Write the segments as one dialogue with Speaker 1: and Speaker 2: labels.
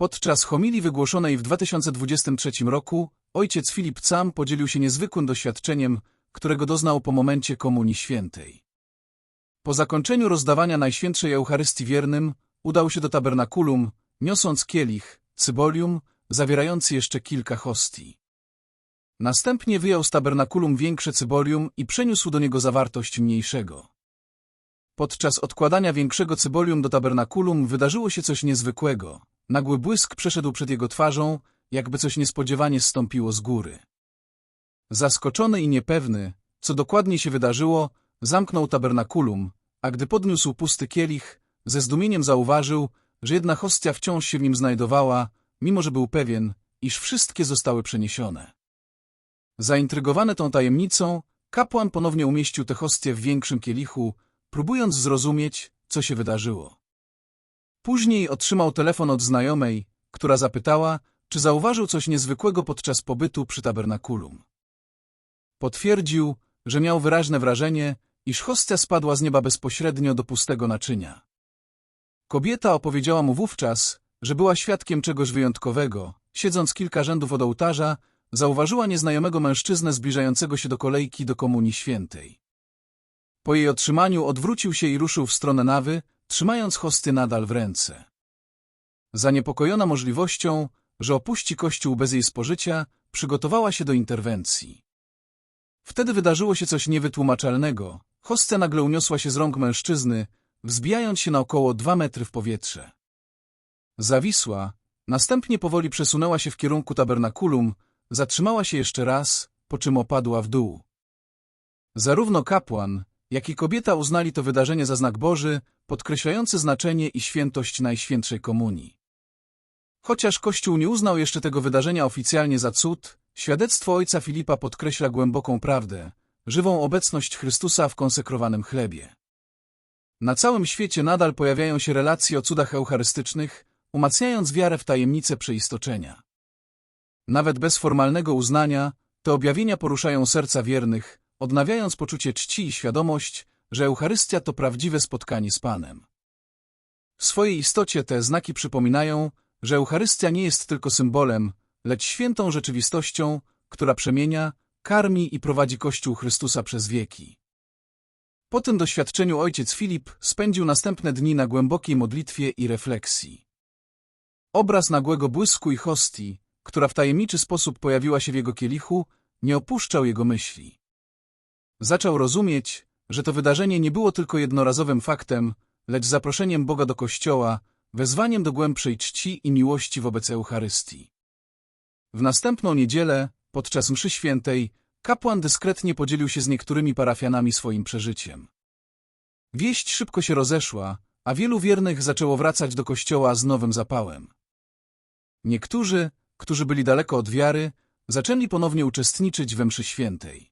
Speaker 1: Podczas homilii wygłoszonej w 2023 roku ojciec Filip Cam podzielił się niezwykłym doświadczeniem, którego doznał po momencie Komunii Świętej. Po zakończeniu rozdawania Najświętszej Eucharystii wiernym, udał się do tabernakulum, niosąc kielich, cybolium, zawierający jeszcze kilka hostii. Następnie wyjął z tabernakulum większe cybolium i przeniósł do niego zawartość mniejszego. Podczas odkładania większego cybolium do tabernakulum wydarzyło się coś niezwykłego. Nagły błysk przeszedł przed jego twarzą, jakby coś niespodziewanie zstąpiło z góry. Zaskoczony i niepewny, co dokładnie się wydarzyło, zamknął tabernakulum, a gdy podniósł pusty kielich, ze zdumieniem zauważył, że jedna hostia wciąż się w nim znajdowała, mimo że był pewien, iż wszystkie zostały przeniesione. Zaintrygowany tą tajemnicą, kapłan ponownie umieścił te hostie w większym kielichu, próbując zrozumieć, co się wydarzyło. Później otrzymał telefon od znajomej, która zapytała, czy zauważył coś niezwykłego podczas pobytu przy tabernakulum. Potwierdził, że miał wyraźne wrażenie, iż hostia spadła z nieba bezpośrednio do pustego naczynia. Kobieta opowiedziała mu wówczas, że była świadkiem czegoś wyjątkowego. Siedząc kilka rzędów od ołtarza, zauważyła nieznajomego mężczyznę zbliżającego się do kolejki do Komunii Świętej. Po jej otrzymaniu odwrócił się i ruszył w stronę nawy, trzymając hosty nadal w ręce. Zaniepokojona możliwością, że opuści kościół bez jej spożycia, przygotowała się do interwencji. Wtedy wydarzyło się coś niewytłumaczalnego. Hostia nagle uniosła się z rąk mężczyzny, wzbijając się na około dwa metry w powietrze. Zawisła, następnie powoli przesunęła się w kierunku tabernakulum, zatrzymała się jeszcze raz, po czym opadła w dół. Zarówno kapłan, jak i kobieta uznali to wydarzenie za znak Boży, podkreślający znaczenie i świętość Najświętszej Komunii. Chociaż Kościół nie uznał jeszcze tego wydarzenia oficjalnie za cud, świadectwo ojca Filipa podkreśla głęboką prawdę, żywą obecność Chrystusa w konsekrowanym chlebie. Na całym świecie nadal pojawiają się relacje o cudach eucharystycznych, umacniając wiarę w tajemnicę przeistoczenia. Nawet bez formalnego uznania, te objawienia poruszają serca wiernych, odnawiając poczucie czci i świadomość, że Eucharystia to prawdziwe spotkanie z Panem. W swojej istocie te znaki przypominają, że Eucharystia nie jest tylko symbolem, lecz świętą rzeczywistością, która przemienia, karmi i prowadzi Kościół Chrystusa przez wieki. Po tym doświadczeniu ojciec Filip spędził następne dni na głębokiej modlitwie i refleksji. Obraz nagłego błysku i hostii, która w tajemniczy sposób pojawiła się w jego kielichu, nie opuszczał jego myśli. Zaczął rozumieć, że to wydarzenie nie było tylko jednorazowym faktem, lecz zaproszeniem Boga do Kościoła, wezwaniem do głębszej czci i miłości wobec Eucharystii. W następną niedzielę, podczas mszy świętej, kapłan dyskretnie podzielił się z niektórymi parafianami swoim przeżyciem. Wieść szybko się rozeszła, a wielu wiernych zaczęło wracać do kościoła z nowym zapałem. Niektórzy, którzy byli daleko od wiary, zaczęli ponownie uczestniczyć we mszy świętej.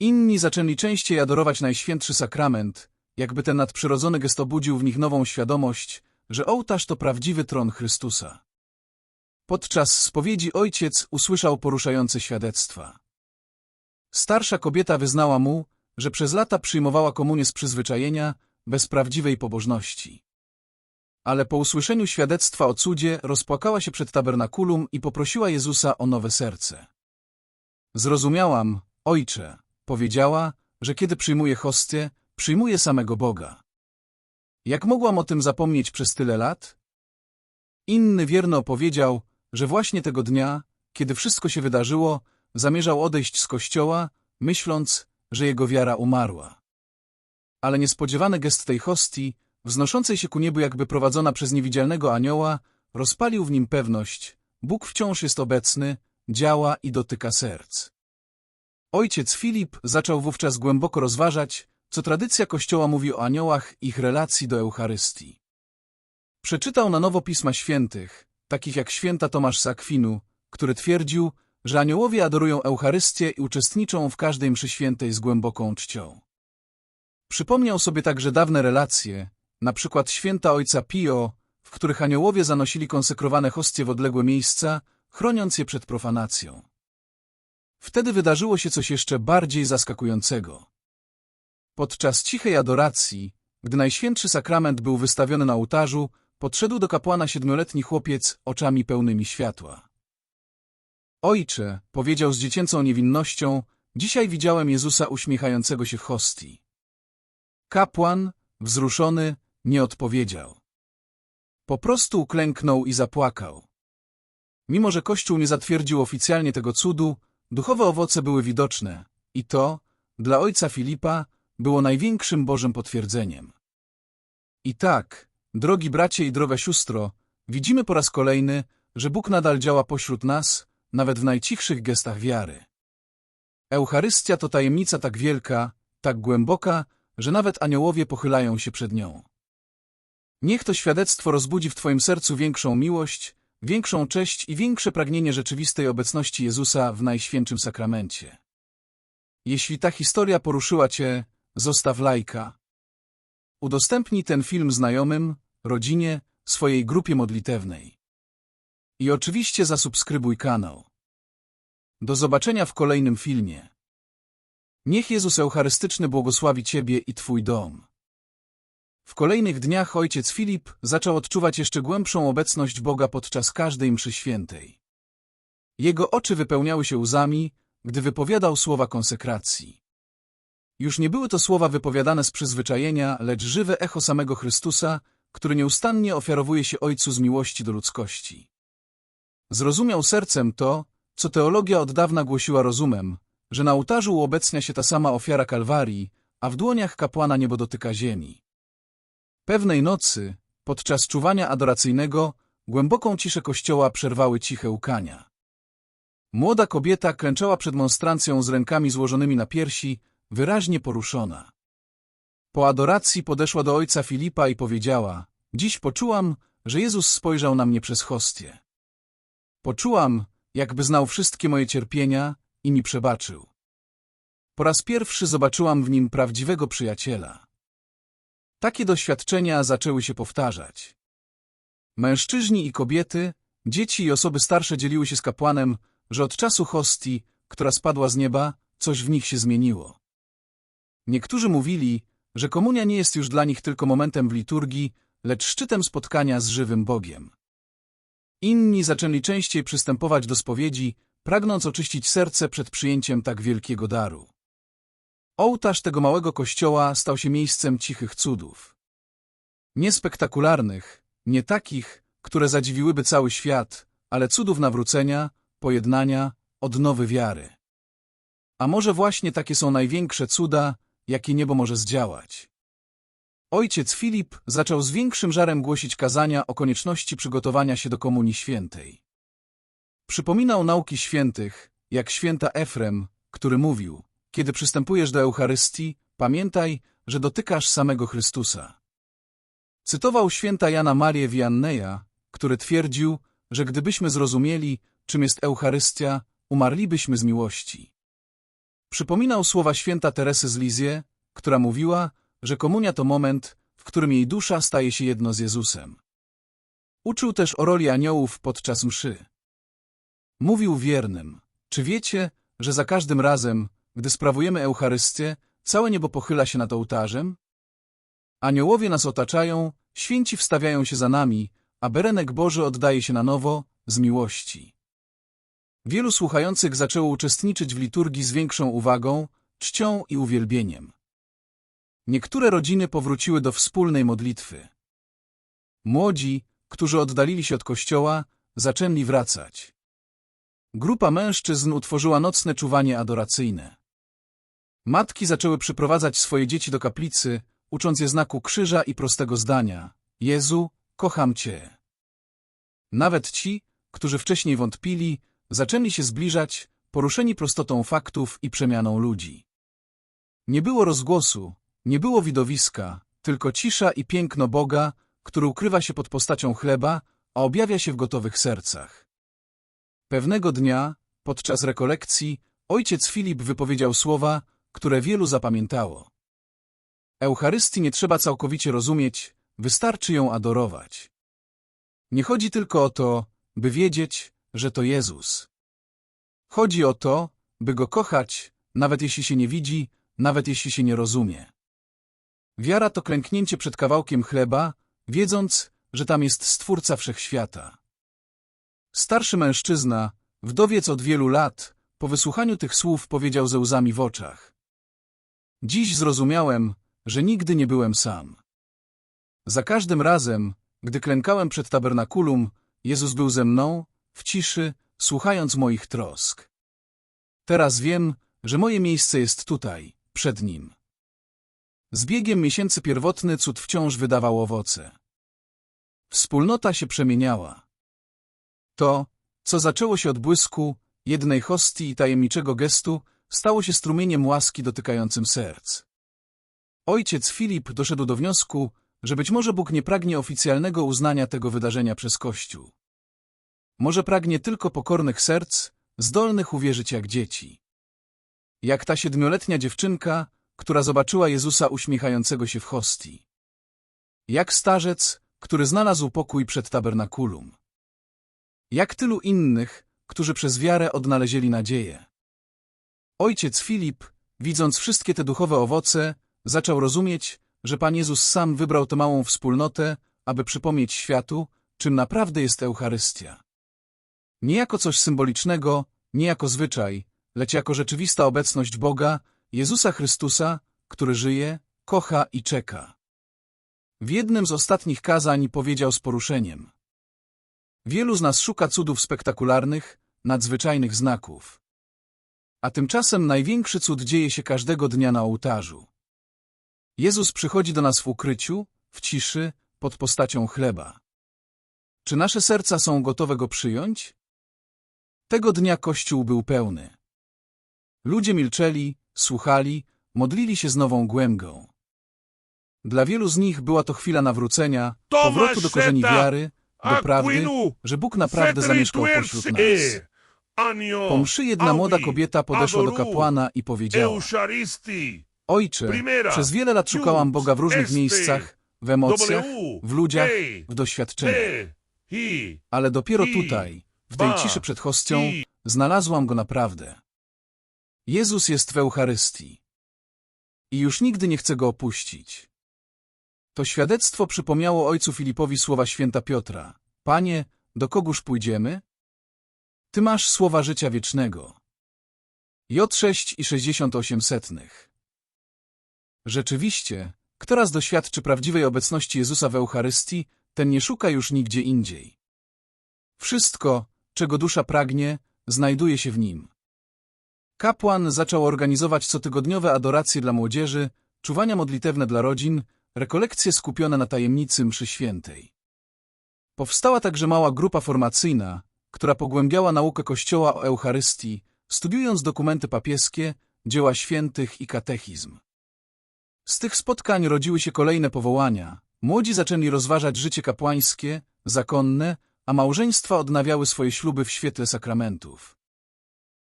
Speaker 1: Inni zaczęli częściej adorować Najświętszy Sakrament, jakby ten nadprzyrodzony gest obudził w nich nową świadomość, że ołtarz to prawdziwy tron Chrystusa. Podczas spowiedzi ojciec usłyszał poruszające świadectwa. Starsza kobieta wyznała mu, że przez lata przyjmowała komunię z przyzwyczajenia, bez prawdziwej pobożności. Ale po usłyszeniu świadectwa o cudzie rozpłakała się przed tabernakulum i poprosiła Jezusa o nowe serce. Zrozumiałam, ojcze, powiedziała, że kiedy przyjmuje hostię, przyjmuje samego Boga. Jak mogłam o tym zapomnieć przez tyle lat? Inny wierno opowiedział, że właśnie tego dnia, kiedy wszystko się wydarzyło, zamierzał odejść z kościoła, myśląc, że jego wiara umarła. Ale niespodziewany gest tej hostii, wznoszącej się ku niebu jakby prowadzona przez niewidzialnego anioła, rozpalił w nim pewność, Bóg wciąż jest obecny, działa i dotyka serc. Ojciec Filip zaczął wówczas głęboko rozważać, co tradycja Kościoła mówi o aniołach i ich relacji do Eucharystii. Przeczytał na nowo Pisma Świętych, takich jak święta Tomasz z Akwinu, który twierdził, że aniołowie adorują Eucharystię i uczestniczą w każdej mszy świętej z głęboką czcią. Przypomniał sobie także dawne relacje, na przykład święta ojca Pio, w których aniołowie zanosili konsekrowane hostie w odległe miejsca, chroniąc je przed profanacją. Wtedy wydarzyło się coś jeszcze bardziej zaskakującego. Podczas cichej adoracji, gdy Najświętszy Sakrament był wystawiony na ołtarzu, podszedł do kapłana siedmioletni chłopiec oczami pełnymi światła. Ojcze, powiedział z dziecięcą niewinnością, dzisiaj widziałem Jezusa uśmiechającego się w hostii. Kapłan, wzruszony, nie odpowiedział. Po prostu uklęknął i zapłakał. Mimo, że Kościół nie zatwierdził oficjalnie tego cudu, duchowe owoce były widoczne i to, dla ojca Filipa, było największym Bożym potwierdzeniem. I tak, drogi bracie i droga siostro, widzimy po raz kolejny, że Bóg nadal działa pośród nas, nawet w najcichszych gestach wiary. Eucharystia to tajemnica tak wielka, tak głęboka, że nawet aniołowie pochylają się przed nią. Niech to świadectwo rozbudzi w Twoim sercu większą miłość, większą cześć i większe pragnienie rzeczywistej obecności Jezusa w Najświętszym Sakramencie. Jeśli ta historia poruszyła Cię, zostaw lajka. Udostępnij ten film znajomym, rodzinie, swojej grupie modlitewnej. I oczywiście zasubskrybuj kanał. Do zobaczenia w kolejnym filmie. Niech Jezus Eucharystyczny błogosławi Ciebie i Twój dom. W kolejnych dniach ojciec Filip zaczął odczuwać jeszcze głębszą obecność Boga podczas każdej mszy świętej. Jego oczy wypełniały się łzami, gdy wypowiadał słowa konsekracji. Już nie były to słowa wypowiadane z przyzwyczajenia, lecz żywe echo samego Chrystusa, który nieustannie ofiarowuje się Ojcu z miłości do ludzkości. Zrozumiał sercem to, co teologia od dawna głosiła rozumem, że na ołtarzu uobecnia się ta sama ofiara Kalwarii, a w dłoniach kapłana niebo dotyka ziemi. Pewnej nocy, podczas czuwania adoracyjnego, głęboką ciszę kościoła przerwały ciche łkania. Młoda kobieta klęczała przed monstrancją z rękami złożonymi na piersi, wyraźnie poruszona. Po adoracji podeszła do ojca Filipa i powiedziała, dziś poczułam, że Jezus spojrzał na mnie przez hostię. Poczułam, jakby znał wszystkie moje cierpienia i mi przebaczył. Po raz pierwszy zobaczyłam w nim prawdziwego przyjaciela. Takie doświadczenia zaczęły się powtarzać. Mężczyźni i kobiety, dzieci i osoby starsze dzieliły się z kapłanem, że od czasu hostii, która spadła z nieba, coś w nich się zmieniło. Niektórzy mówili, że komunia nie jest już dla nich tylko momentem w liturgii, lecz szczytem spotkania z żywym Bogiem. Inni zaczęli częściej przystępować do spowiedzi, pragnąc oczyścić serce przed przyjęciem tak wielkiego daru. Ołtarz tego małego kościoła stał się miejscem cichych cudów. Nie spektakularnych, nie takich, które zadziwiłyby cały świat, ale cudów nawrócenia, pojednania, odnowy wiary. A może właśnie takie są największe cuda, jakie niebo może zdziałać. Ojciec Filip zaczął z większym żarem głosić kazania o konieczności przygotowania się do Komunii Świętej. Przypominał nauki świętych, jak święta Efrem, który mówił, kiedy przystępujesz do Eucharystii, pamiętaj, że dotykasz samego Chrystusa. Cytował święta Jana Marię Wianneja, który twierdził, że gdybyśmy zrozumieli, czym jest Eucharystia, umarlibyśmy z miłości. Przypominał słowa święta Teresy z Lizie, która mówiła, że komunia to moment, w którym jej dusza staje się jedno z Jezusem. Uczył też o roli aniołów podczas mszy. Mówił wiernym, czy wiecie, że za każdym razem, gdy sprawujemy Eucharystię, całe niebo pochyla się nad ołtarzem? Aniołowie nas otaczają, święci wstawiają się za nami, a berenek Boży oddaje się na nowo, z miłości. Wielu słuchających zaczęło uczestniczyć w liturgii z większą uwagą, czcią i uwielbieniem. Niektóre rodziny powróciły do wspólnej modlitwy. Młodzi, którzy oddalili się od kościoła, zaczęli wracać. Grupa mężczyzn utworzyła nocne czuwanie adoracyjne. Matki zaczęły przyprowadzać swoje dzieci do kaplicy, ucząc je znaku krzyża i prostego zdania – Jezu, kocham Cię. Nawet ci, którzy wcześniej wątpili, zaczęli się zbliżać, poruszeni prostotą faktów i przemianą ludzi. Nie było rozgłosu, nie było widowiska, tylko cisza i piękno Boga, który ukrywa się pod postacią chleba, a objawia się w gotowych sercach. Pewnego dnia, podczas rekolekcji, ojciec Filip wypowiedział słowa, które wielu zapamiętało. Eucharystii nie trzeba całkowicie rozumieć, wystarczy ją adorować. Nie chodzi tylko o to, by wiedzieć, że to Jezus. Chodzi o to, by Go kochać, nawet jeśli się nie widzi, nawet jeśli się nie rozumie. Wiara to klęknięcie przed kawałkiem chleba, wiedząc, że tam jest Stwórca Wszechświata. Starszy mężczyzna, wdowiec od wielu lat, po wysłuchaniu tych słów powiedział ze łzami w oczach. Dziś zrozumiałem, że nigdy nie byłem sam. Za każdym razem, gdy klękałem przed tabernakulum, Jezus był ze mną, w ciszy, słuchając moich trosk. Teraz wiem, że moje miejsce jest tutaj, przed Nim. Z biegiem miesięcy pierwotny cud wciąż wydawał owoce. Wspólnota się przemieniała. To, co zaczęło się od błysku, jednej hostii i tajemniczego gestu, stało się strumieniem łaski dotykającym serc. Ojciec Filip doszedł do wniosku, że być może Bóg nie pragnie oficjalnego uznania tego wydarzenia przez Kościół. Może pragnie tylko pokornych serc, zdolnych uwierzyć jak dzieci. Jak ta siedmioletnia dziewczynka, która zobaczyła Jezusa uśmiechającego się w hostii. Jak starzec, który znalazł pokój przed tabernakulum. Jak tylu innych, którzy przez wiarę odnalezieli nadzieję. Ojciec Filip, widząc wszystkie te duchowe owoce, zaczął rozumieć, że Pan Jezus sam wybrał tę małą wspólnotę, aby przypomnieć światu, czym naprawdę jest Eucharystia. Nie jako coś symbolicznego, nie jako zwyczaj, lecz jako rzeczywista obecność Boga, Jezusa Chrystusa, który żyje, kocha i czeka. W jednym z ostatnich kazań powiedział z poruszeniem. Wielu z nas szuka cudów spektakularnych, nadzwyczajnych znaków. A tymczasem największy cud dzieje się każdego dnia na ołtarzu. Jezus przychodzi do nas w ukryciu, w ciszy, pod postacią chleba. Czy nasze serca są gotowe go przyjąć? Tego dnia Kościół był pełny. Ludzie milczeli, słuchali, modlili się z nową głęgą. Dla wielu z nich była to chwila nawrócenia, powrotu do korzeni wiary, do prawdy, że Bóg naprawdę zamieszkał pośród nas. Po mszy jedna młoda kobieta podeszła do kapłana i powiedziała Ojcze, przez wiele lat szukałam Boga w różnych miejscach, w emocjach, w ludziach, w doświadczeniach. Ale dopiero tutaj, w tej ciszy przed hostią, znalazłam Go naprawdę. Jezus jest w Eucharystii. I już nigdy nie chcę Go opuścić. To świadectwo przypomniało ojcu Filipowi słowa święta Piotra. Panie, do kogóż pójdziemy? Ty masz słowa życia wiecznego. J6 i 68 setnych. Rzeczywiście, kto raz doświadczy prawdziwej obecności Jezusa w Eucharystii, ten nie szuka już nigdzie indziej. Wszystko, czego dusza pragnie, znajduje się w nim. Kapłan zaczął organizować cotygodniowe adoracje dla młodzieży, czuwania modlitewne dla rodzin, rekolekcje skupione na tajemnicy mszy świętej. Powstała także mała grupa formacyjna, która pogłębiała naukę Kościoła o Eucharystii, studiując dokumenty papieskie, dzieła świętych i katechizm. Z tych spotkań rodziły się kolejne powołania. Młodzi zaczęli rozważać życie kapłańskie, zakonne, a małżeństwa odnawiały swoje śluby w świetle sakramentów.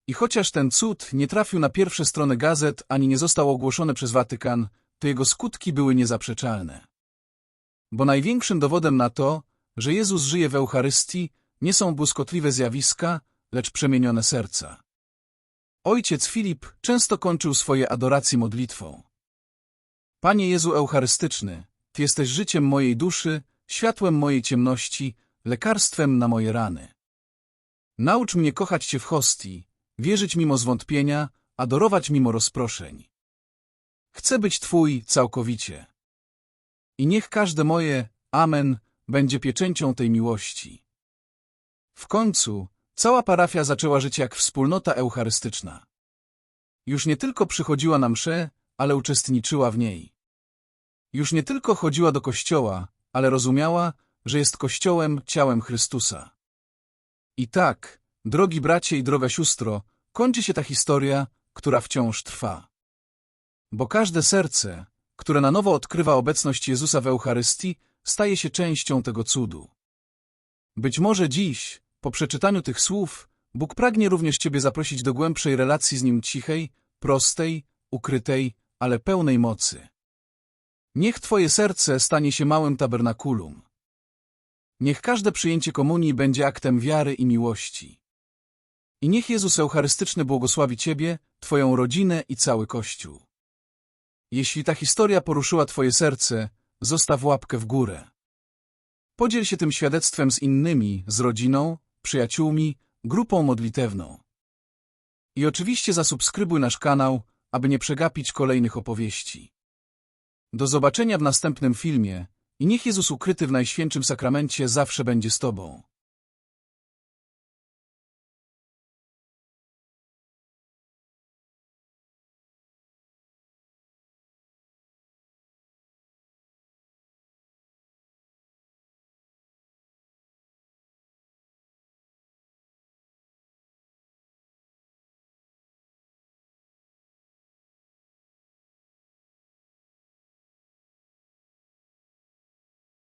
Speaker 1: I chociaż ten cud nie trafił na pierwsze strony gazet ani nie został ogłoszony przez Watykan, to jego skutki były niezaprzeczalne. Bo największym dowodem na to, że Jezus żyje w Eucharystii, nie są błyskotliwe zjawiska, lecz przemienione serca. Ojciec Filip często kończył swoje adoracje modlitwą. Panie Jezu Eucharystyczny, Ty jesteś życiem mojej duszy, światłem mojej ciemności, lekarstwem na moje rany. Naucz mnie kochać Cię w hostii, wierzyć mimo zwątpienia, adorować mimo rozproszeń. Chcę być Twój całkowicie. I niech każde moje Amen będzie pieczęcią tej miłości. W końcu cała parafia zaczęła żyć jak wspólnota eucharystyczna. Już nie tylko przychodziła na mszę, ale uczestniczyła w niej. Już nie tylko chodziła do kościoła, ale rozumiała, że jest kościołem ciałem Chrystusa. I tak, drogi bracie i droga siostro, kończy się ta historia, która wciąż trwa. Bo każde serce, które na nowo odkrywa obecność Jezusa w Eucharystii, staje się częścią tego cudu. Być może dziś, po przeczytaniu tych słów, Bóg pragnie również Ciebie zaprosić do głębszej relacji z Nim cichej, prostej, ukrytej, ale pełnej mocy. Niech Twoje serce stanie się małym tabernakulum. Niech każde przyjęcie komunii będzie aktem wiary i miłości. I niech Jezus Eucharystyczny błogosławi Ciebie, Twoją rodzinę i cały Kościół. Jeśli ta historia poruszyła Twoje serce, zostaw łapkę w górę. Podziel się tym świadectwem z innymi, z rodziną, przyjaciółmi, grupą modlitewną. I oczywiście zasubskrybuj nasz kanał, aby nie przegapić kolejnych opowieści. Do zobaczenia w następnym filmie i niech Jezus ukryty w Najświętszym Sakramencie zawsze będzie z Tobą.